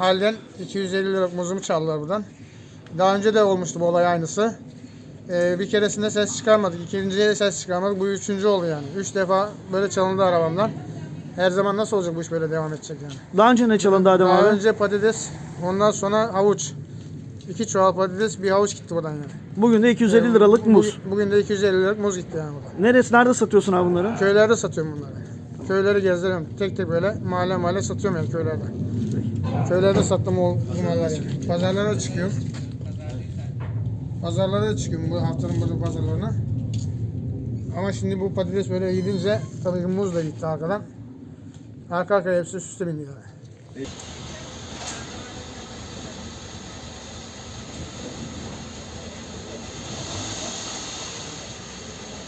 Halden 250 liralık muzumu çaldılar buradan. Daha önce de olmuştu bu olay aynısı. Ee, bir keresinde ses çıkarmadık. ikinciye de ses çıkarmadık. Bu üçüncü oldu yani. Üç defa böyle çalındı arabamdan. Her zaman nasıl olacak bu iş böyle devam edecek yani. Daha önce ne çalındı Adem Daha abi? önce patates, ondan sonra havuç. İki çuval patates, bir havuç gitti buradan yani. Bugün de 250 liralık muz. Bugün, bugün de 250 liralık muz gitti yani buradan. Neresi, nerede satıyorsun abi bunları? Köylerde satıyorum bunları. Köyleri gezdiriyorum. Tek tek böyle mahalle mahalle satıyorum yani köylerde. Köylerde sattım o malları. Pazarlara çıkıyorum. Pazarlara çıkıyorum bu haftanın bu pazarlarına. Ama şimdi bu patates böyle gidince tabii ki muz da gitti arkadan. Arka arkaya hepsi üst üste bindi.